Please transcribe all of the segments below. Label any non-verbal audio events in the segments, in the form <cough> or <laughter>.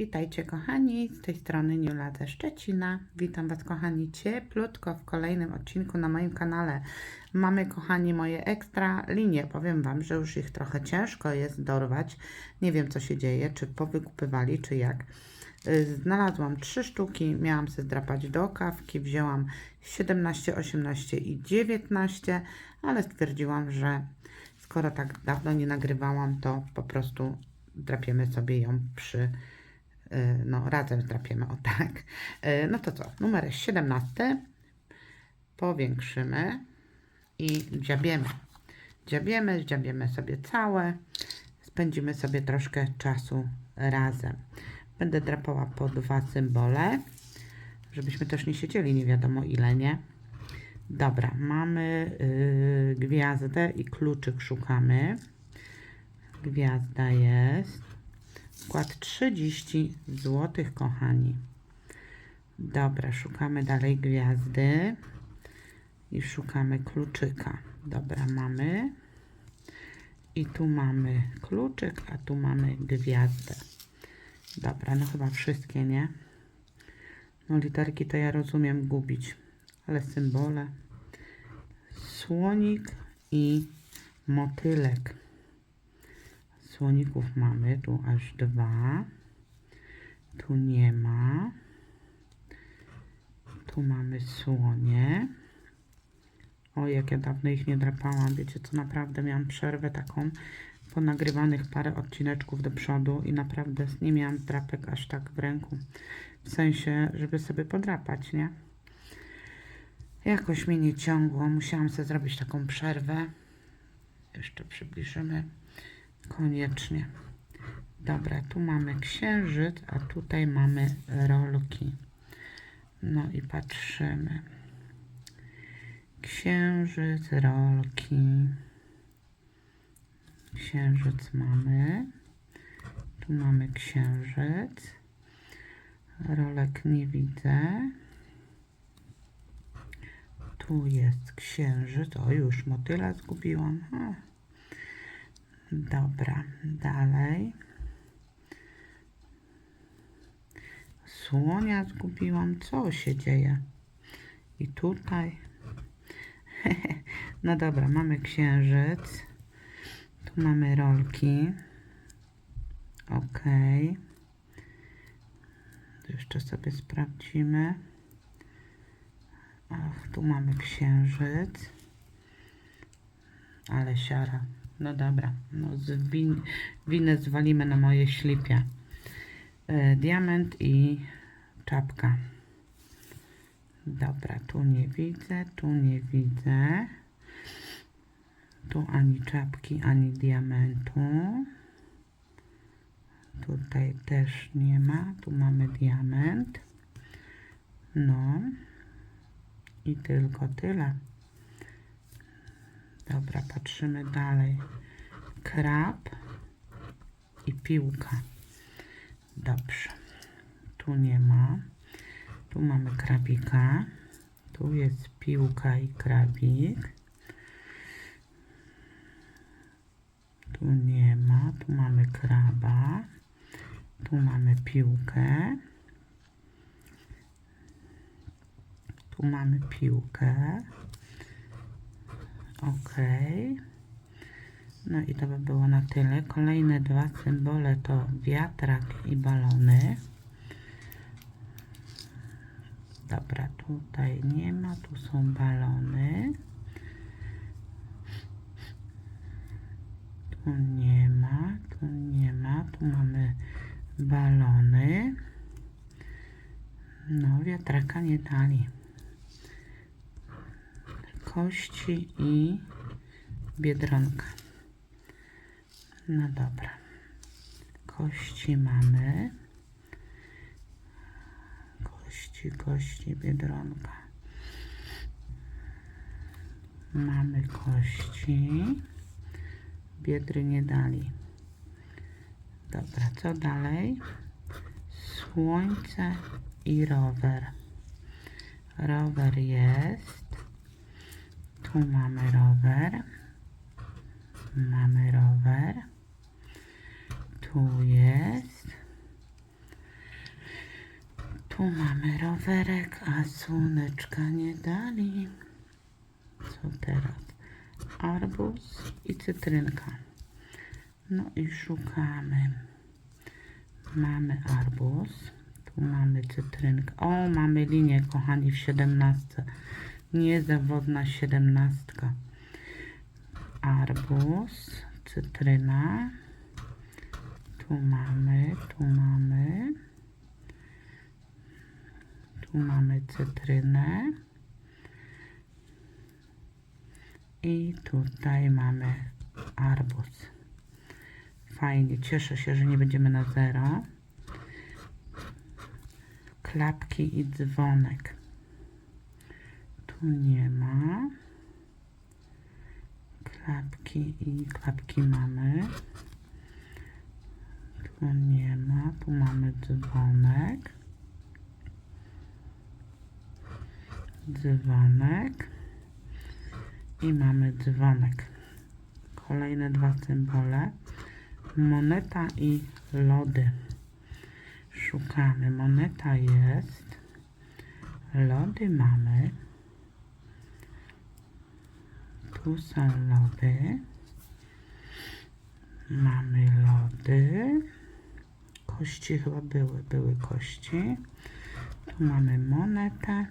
Witajcie kochani, z tej strony Niula ze Szczecina. Witam Was kochani cieplutko w kolejnym odcinku na moim kanale. Mamy kochani moje ekstra linie. Powiem Wam, że już ich trochę ciężko jest dorwać. Nie wiem co się dzieje, czy powykupywali, czy jak. Y, Znalazłam trzy sztuki, miałam się zdrapać do kawki, wzięłam 17, 18 i 19, ale stwierdziłam, że skoro tak dawno nie nagrywałam, to po prostu drapiemy sobie ją przy, no razem zdrapiemy, o tak. Y, No to co, numer 17 powiększymy i dziabiemy. Dziabiemy, dziabiemy sobie całe, spędzimy sobie troszkę czasu razem. Będę drapała po dwa symbole, żebyśmy też nie siedzieli nie wiadomo ile, nie? Dobra, mamy y, gwiazdę i kluczyk szukamy. Gwiazda jest. Wkład 30 zł, kochani. Dobra, szukamy dalej gwiazdy i szukamy kluczyka. Dobra, mamy. I tu mamy kluczyk, a tu mamy gwiazdę. Dobra, no chyba wszystkie, nie? No literki to ja rozumiem gubić, ale symbole. Słonik i motylek. Słoników mamy tu aż dwa. Tu nie ma. Tu mamy słonie. O, jak ja dawno ich nie drapałam. Wiecie co, naprawdę miałam przerwę taką po nagrywanych parę odcineczków do przodu i naprawdę nie miałam drapek aż tak w ręku. W sensie, żeby sobie podrapać, nie? Jakoś mnie nie ciągło. Musiałam sobie zrobić taką przerwę. Jeszcze przybliżymy. Koniecznie. Dobra, tu mamy księżyc, a tutaj mamy rolki. No i patrzymy. Księżyc, rolki. Księżyc mamy. Tu mamy księżyc. Rolek nie widzę. Tu jest księżyc. O, już motyla zgubiłam. Ha. Dobra, dalej. Słonia zgubiłam. Co się dzieje? I tutaj. <laughs> No dobra, mamy księżyc. Tu mamy rolki. Ok. To jeszcze sobie sprawdzimy. Ach, tu mamy księżyc. Ale siara. No dobra, no z win, winę zwalimy na moje ślipie. E, diament i czapka. Dobra, tu nie widzę, tu nie widzę. Tu ani czapki, ani diamentu. Tutaj też nie ma. Tu mamy diament. No. I tylko tyle. Dobra, patrzymy dalej. Krab i piłka. Dobrze. Tu nie ma. Tu mamy krabika. Tu jest piłka i krabik. Tu nie ma. Tu mamy kraba. Tu mamy piłkę. Tu mamy piłkę. Ok. No i to by było na tyle. Kolejne dwa symbole to wiatrak i balony. Dobra, tutaj nie ma, tu są balony. Tu nie ma, tu nie ma, tu mamy balony. No, wiatraka nie dali. Kości i biedronka. No dobra. Kości mamy. Kości, kości, biedronka. Mamy kości. Biedry nie dali. Dobra, co dalej? Słońce i rower. Rower jest. Tu mamy rower. Mamy rower. Tu jest. Tu mamy rowerek, a słoneczka nie dali. Co teraz? Arbuz i cytrynka. No i szukamy. Mamy arbuz. Tu mamy cytrynkę. O, mamy linię, kochani, w 17. Niezawodna siedemnastka. Arbuz, cytryna. Tu mamy, tu mamy. Tu mamy cytrynę. I tutaj mamy arbuz. Fajnie, cieszę się, że nie będziemy na zero. Klapki i dzwonek. Tu nie ma. Klapki i klapki mamy. Tu nie ma. Tu mamy dzwonek. Dzwonek. I mamy dzwonek. Kolejne dwa symbole. Moneta i lody. Szukamy. Moneta jest. Lody mamy. Są lody. Mamy lody. Kości chyba były, były kości. Tu mamy monetę.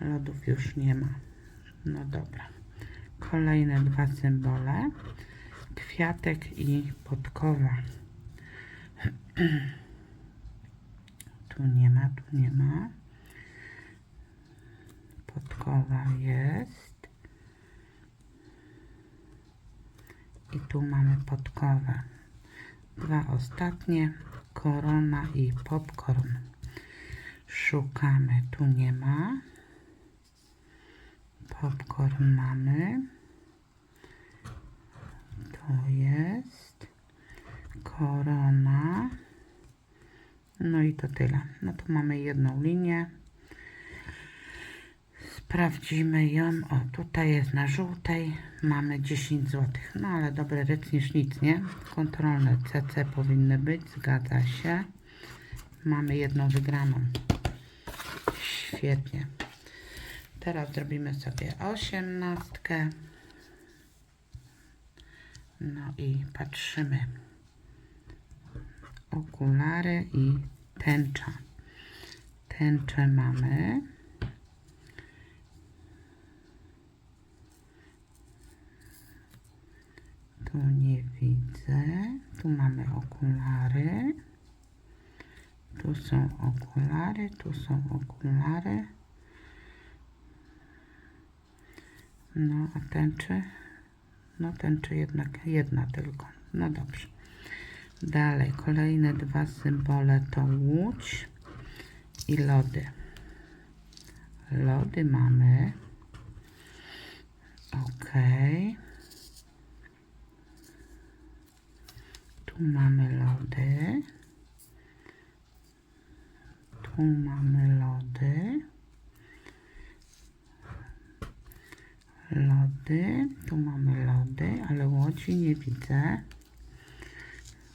Lodów już nie ma. No dobra. Kolejne dwa symbole. Kwiatek i podkowa. <clears throat> Tu nie ma, tu nie ma. Podkowa jest. I tu mamy podkowę. Dwa ostatnie. Korona i popcorn. Szukamy. Tu nie ma. Popcorn mamy. To jest. Korona. No i to tyle. No to mamy jedną linię. Sprawdzimy ją. O, tutaj jest na żółtej. Mamy 10 zł. No ale dobry ryc niż nic, nie? Kontrolne CC powinny być. Zgadza się. Mamy jedną wygraną. Świetnie. Teraz zrobimy sobie osiemnastkę. No i patrzymy. Okulary i tęcza. Tęczę mamy. Tu nie widzę. Tu mamy okulary. Tu są okulary, tu są okulary. No, a tęczy? No, tęczy jednak jedna tylko. No dobrze. Dalej, kolejne dwa symbole to łódź i lody. Lody mamy. Ok. Tu mamy lody. Tu mamy lody. Lody. Tu mamy lody, ale łodzi nie widzę.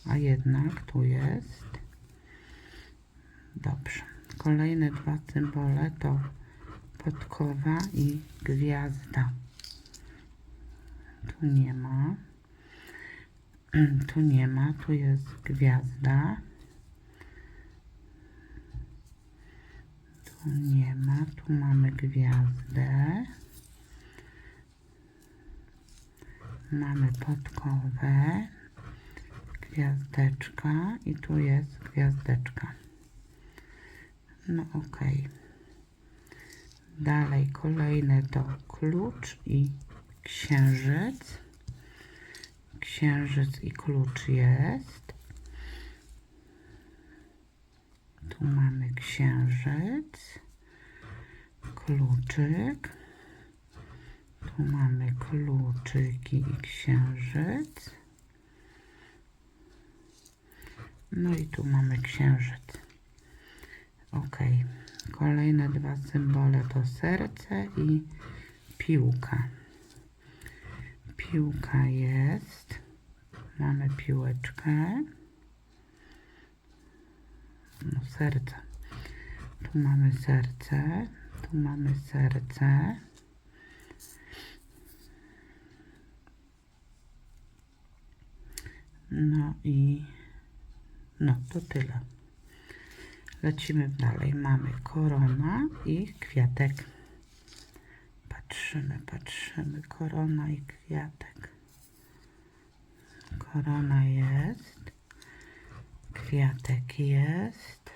A jednak tu jest. Dobrze. Kolejne dwa symbole to podkowa i gwiazda. Tu nie ma. <clears throat> Tu nie ma. Tu jest gwiazda. Tu nie ma. Tu mamy gwiazdę. Mamy podkowę gwiazdeczka i tu jest gwiazdeczka. No ok. Dalej kolejne to klucz i księżyc. Księżyc i klucz jest. Tu mamy księżyc, kluczyk. Tu mamy kluczyki i księżyc. No i tu mamy księżyc. Ok. Kolejne dwa symbole to serce i piłka. Piłka jest. Mamy piłeczkę. No serce. Tu mamy serce, tu mamy serce. No i no to tyle. Lecimy dalej. Mamy korona i kwiatek. Patrzymy, patrzymy. Korona i kwiatek. Korona jest. Kwiatek jest.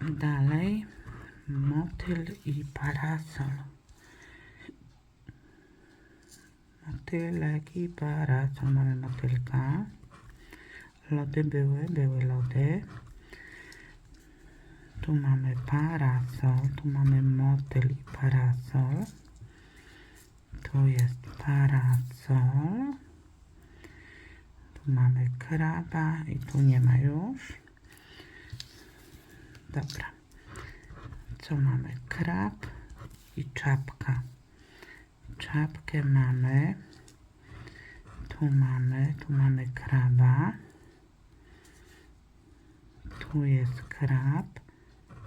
Dalej motyl i parasol. Motylek i parasol. Mamy motylka. Lody były, były lody. Tu mamy parasol, tu mamy motyl i parasol. Tu jest parasol. Tu mamy kraba i tu nie ma już. Dobra. Co mamy? Krab i czapka. Czapkę mamy. Tu mamy, tu mamy kraba. Tu jest krab.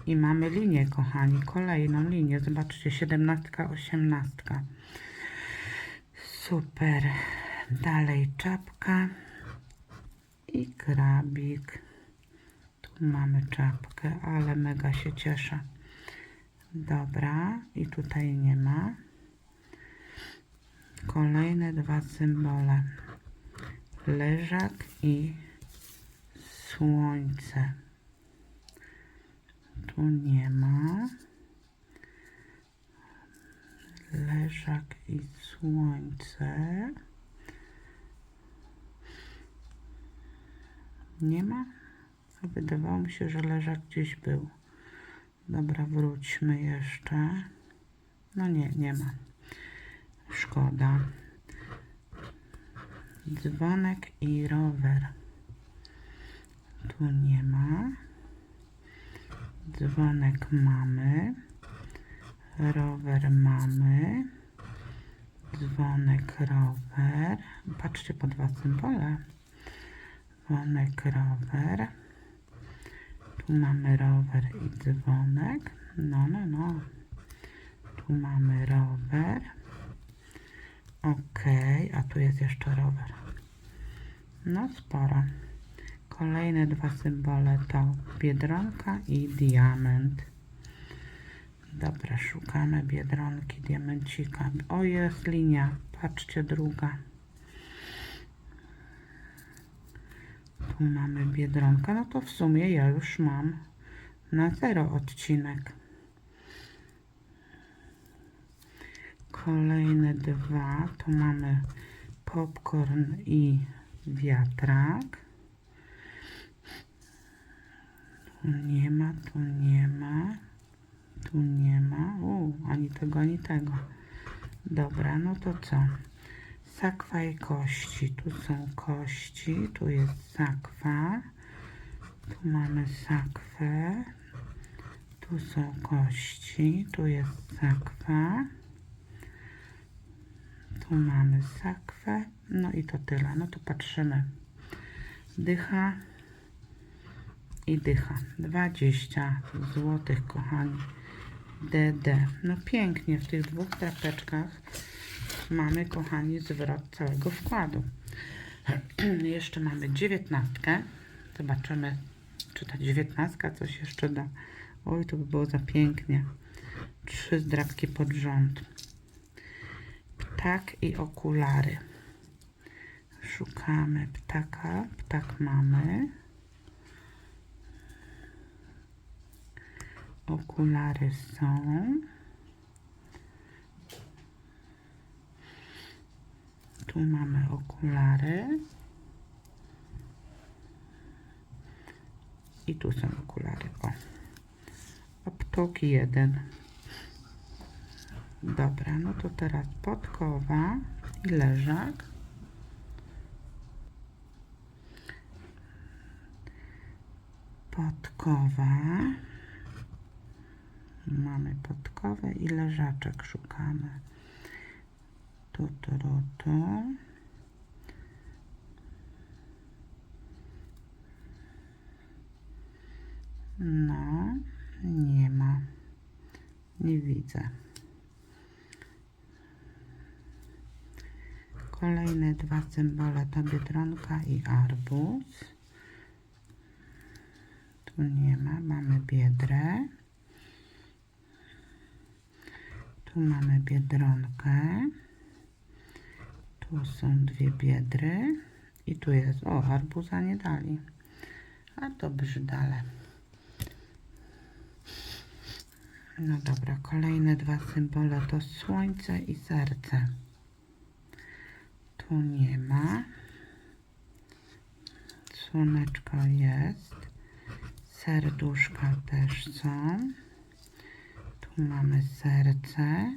I mamy linię, kochani, kolejną linię. Zobaczcie, siedemnastka, osiemnastka. Super. Dalej czapka i krabik. Tu mamy czapkę, ale mega się cieszę. Dobra, i tutaj nie ma. Kolejne dwa symbole. Leżak i słońce. Tu nie ma. Leżak i słońce. Nie ma? Wydawało mi się, że leżak gdzieś był. Dobra, wróćmy jeszcze. No nie, nie ma. Szkoda. Dzwonek i rower. Tu nie ma. Dzwonek mamy. Rower mamy. Dzwonek, rower. Patrzcie po dwa symbole. Dzwonek, rower. Tu mamy rower i dzwonek. No, no, no. Tu mamy rower. Ok, a tu jest jeszcze rower. No sporo. Kolejne dwa symbole to biedronka i diament. Dobra, szukamy biedronki, diamencika. O, jest linia. Patrzcie, druga. Tu mamy biedronka. No to w sumie ja już mam na zero odcinek. Kolejne dwa. Tu mamy popcorn i wiatrak. Tu nie ma, tu nie ma, tu nie ma. U, ani tego, ani tego. Dobra, no to co? Sakwa i kości. Tu są kości, tu jest sakwa. Tu mamy sakwę. Tu są kości, tu jest sakwa. Tu mamy sakwę. No i to tyle. No to patrzymy. Dycha i dycha. 20 złotych, kochani. DD. No pięknie w tych dwóch trapeczkach mamy, kochani, zwrot całego wkładu. <clears throat> jeszcze mamy dziewiętnastkę. Zobaczymy, czy ta dziewiętnastka coś jeszcze da. Oj, to by było za pięknie. Trzy zdrabki pod rząd. Ptak i okulary. Szukamy ptaka. Ptak mamy. Okulary są. Tu mamy okulary. I tu są okulary. O. A ptok jeden. Dobra, no to teraz podkowa i leżak. Podkowa. Mamy podkowę i leżaczek szukamy. Tu, tu, tu, tu. No, nie ma. Nie widzę. Kolejne dwa symbole to biedronka i arbuz. Tu nie ma. Mamy biedrę. Tu mamy biedronkę. Tu są dwie biedry. I tu jest. O, arbuza nie dali. A to brzydale. No dobra, kolejne dwa symbole to słońce i serce. Tu nie ma. Słoneczko jest. Serduszka też są. Mamy serce.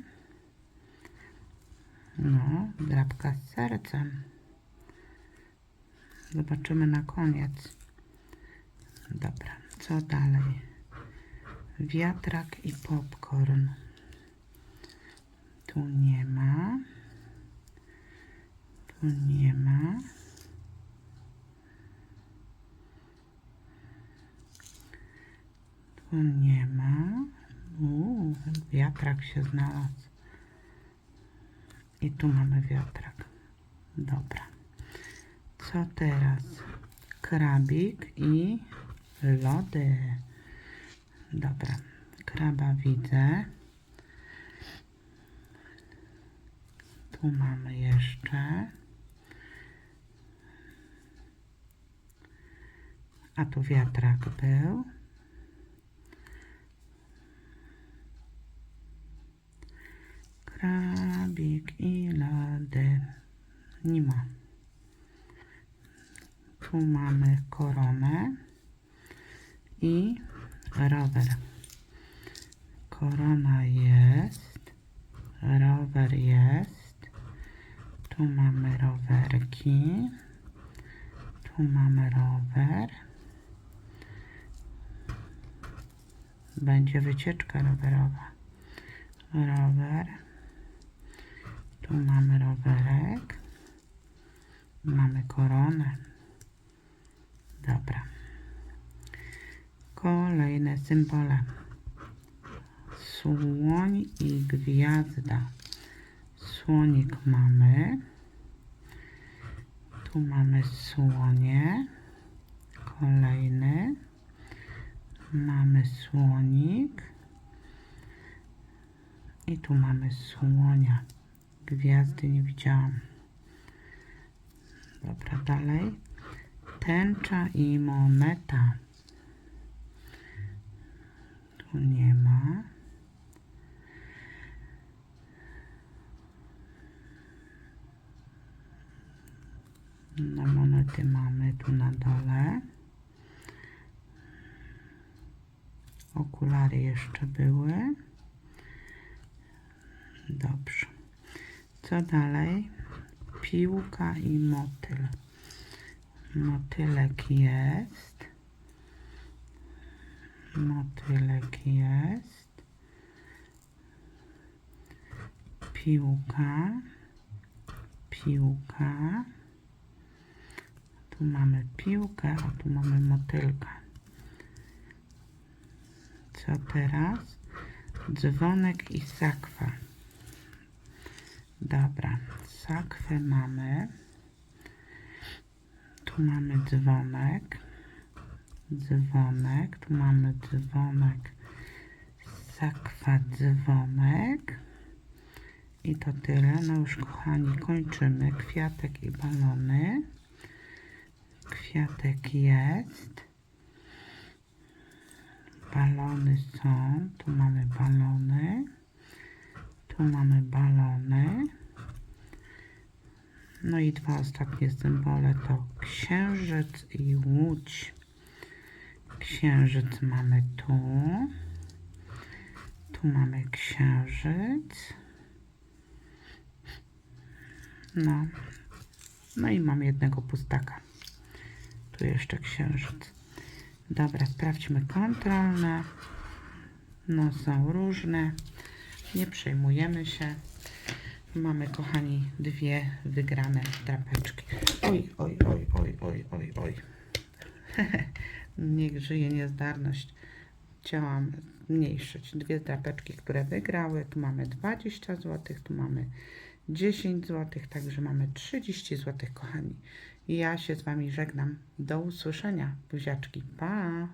No, drapka z sercem. Zobaczymy na koniec. Dobra, co dalej? Wiatrak i popcorn. Tu nie ma. Tu nie ma. Tu nie ma. Uuu, wiatrak się znalazł. I tu mamy wiatrak. Dobra. Co teraz? Krabik i lody. Dobra. Kraba widzę. Tu mamy jeszcze. A tu wiatrak był. Krabik i lody. Nie ma. Tu mamy koronę i rower. Korona jest, rower jest. Tu mamy rowerki. Tu mamy rower. Będzie wycieczka rowerowa. Rower. Tu mamy rowerek. Mamy koronę. Dobra. Kolejne symbole. Słoń i gwiazda. Słonik mamy. Tu mamy słonie. Kolejny. Mamy słonik. I tu mamy słonia. Gwiazdy nie widziałam. Dobra, dalej. Tęcza i moneta. Tu nie ma. No monety mamy tu na dole. Okulary jeszcze były. Dobrze. Co dalej? Piłka i motyl. Motylek jest. Motylek jest. Piłka. Piłka. Tu mamy piłkę, a tu mamy motylka. Co teraz? Dzwonek i sakwa. Dobra, sakwę mamy. Tu mamy dzwonek. Dzwonek. Tu mamy dzwonek. Sakwa, dzwonek. I to tyle. No już kochani, kończymy. Kwiatek i balony. Kwiatek jest. Balony są. Tu mamy balony. Tu mamy balony. No i dwa ostatnie symbole to księżyc i łódź. Księżyc mamy tu. Tu mamy księżyc. No. No i mam jednego pustaka. Tu jeszcze księżyc. Dobra, sprawdźmy kontrolne. No są różne. Nie przejmujemy się. Mamy, kochani, dwie wygrane drapeczki. Oj, oj, oj, oj, oj, oj, oj. <laughs> Niech żyje niezdarność. chciałam zmniejszyć dwie drapeczki, które wygrały. Tu mamy 20 zł, tu mamy 10 zł, także mamy 30 zł, kochani. Ja się z Wami żegnam. Do usłyszenia, buziaczki. Pa!